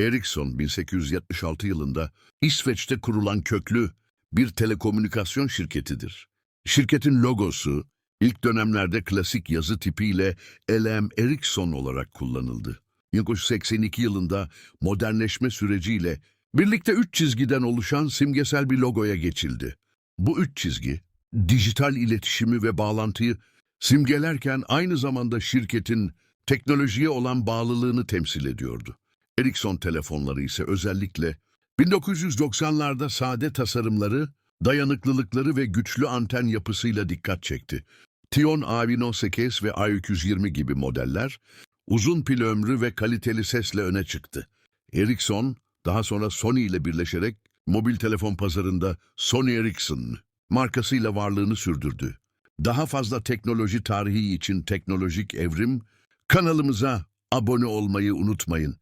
Ericsson 1876 yılında İsveç'te kurulan köklü bir telekomünikasyon şirketidir. Şirketin logosu ilk dönemlerde klasik yazı tipiyle LM Ericsson olarak kullanıldı. 1982 yılında modernleşme süreciyle birlikte üç çizgiden oluşan simgesel bir logoya geçildi. Bu üç çizgi, dijital iletişimi ve bağlantıyı simgelerken aynı zamanda şirketin teknolojiye olan bağlılığını temsil ediyordu. Ericsson telefonları ise özellikle 1990'larda sade tasarımları, dayanıklılıkları ve güçlü anten yapısıyla dikkat çekti. Tion A1008 ve A320 gibi modeller uzun pil ömrü ve kaliteli sesle öne çıktı. Ericsson daha sonra Sony ile birleşerek mobil telefon pazarında Sony Ericsson markasıyla varlığını sürdürdü. Daha fazla teknoloji tarihi için teknolojik evrim kanalımıza abone olmayı unutmayın.